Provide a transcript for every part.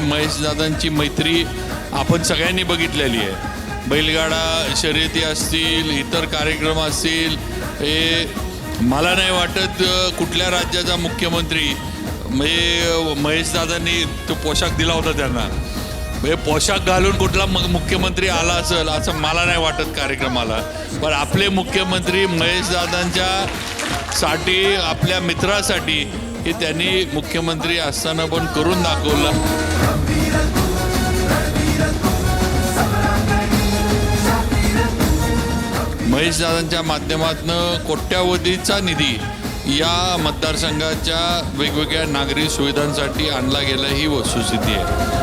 महेशदादांची मैत्री आपण सगळ्यांनी बघितलेली आहे. बैलगाडा शर्यती असतील इतर कार्यक्रम असतील हे मला नाही वाटत कुठल्या राज्याचा मुख्यमंत्री. म्हणजे महेशदादांनी तो पोशाख दिला होता त्यांना. म्हणजे पोशाख घालून कुठला मग मुख्यमंत्री आला असेल असं मला नाही वाटत कार्यक्रमाला. पण आपले मुख्यमंत्री महेशदादांच्या साठी आपल्या मित्रासाठी हे त्यांनी मुख्यमंत्री असताना पण करून दाखवलं. महेशदादांच्या माध्यमातून कोट्यावधीचा निधी या मतदारसंघाच्या वेगवेगळ्या नागरी सुविधांसाठी आणला गेला ही वस्तुस्थिती आहे.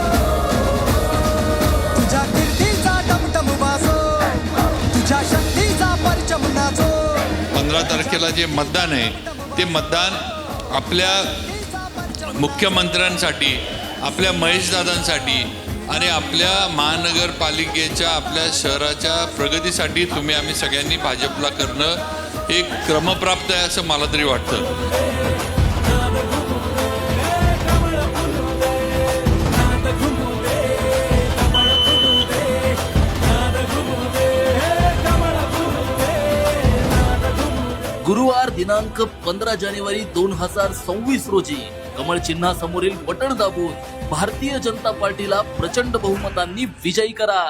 पंधरा तारखेला जे मतदान आहे ते मतदान आपल्या मुख्यमंत्र्यांसाठी आपल्या महेशदादांसाठी आणि आपल्या महानगरपालिकेच्या आपल्या शहराच्या प्रगतीसाठी तुम्ही आम्ही सगळ्यांनी भाजपला करणं हे क्रमप्राप्त आहे असं मला तरी वाटतं. गुरुवार दिनांक पंधरा जानेवारी दोन हजार सव्वीस रोजी कमळ चिन्हासमोरील बटण दाबून भारतीय जनता पार्टीला प्रचंड बहुमतांनी विजयी करा.